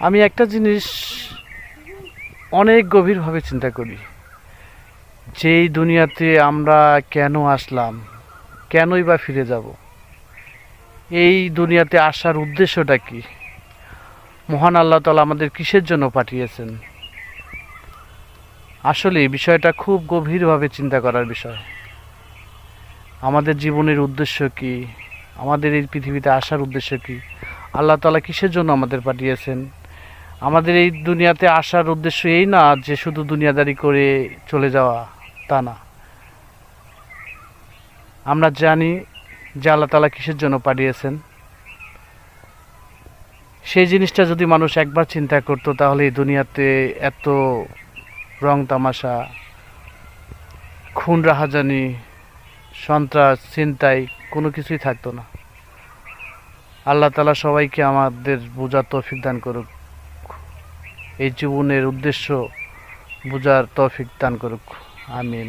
আমি একটা জিনিস অনেক গভীরভাবে চিন্তা করি। যে এই দুনিয়াতে আমরা কেন আসলাম, কেনই বা ফিরে যাব, এই দুনিয়াতে আসার উদ্দেশ্যটা কি? মহান আল্লাহ তালা আমাদের কিসের জন্য পাঠিয়েছেন? আসলে বিষয়টা খুব গভীরভাবে চিন্তা করার বিষয়। আমাদের জীবনের উদ্দেশ্য কি? আমাদের এই পৃথিবীতে আসার উদ্দেশ্য কি? আল্লাহ তালা কিসের জন্য আমাদের পাঠিয়েছেন? আমাদের এই দুনিয়াতে আসার উদ্দেশ্য এই না যে শুধু দুনিয়াদারি করে চলে যাওয়া, তা না। আমরা জানি যে আল্লাহ তালা কিসের জন্য পাঠিয়েছেন। সেই জিনিসটা যদি মানুষ একবার চিন্তা করতো, তাহলে এই দুনিয়াতে এত রং তামাশা, খুন, রাহাজানি, সন্ত্রাস চিন্তাই কোনো কিছুই থাকতো না। আল্লাহ তালা সবাইকে আমাদের বোঝার তৌফিক দান করুক। এই জীবনের উদ্দেশ্য বোঝার তৌফিক দান করুক। আমিন।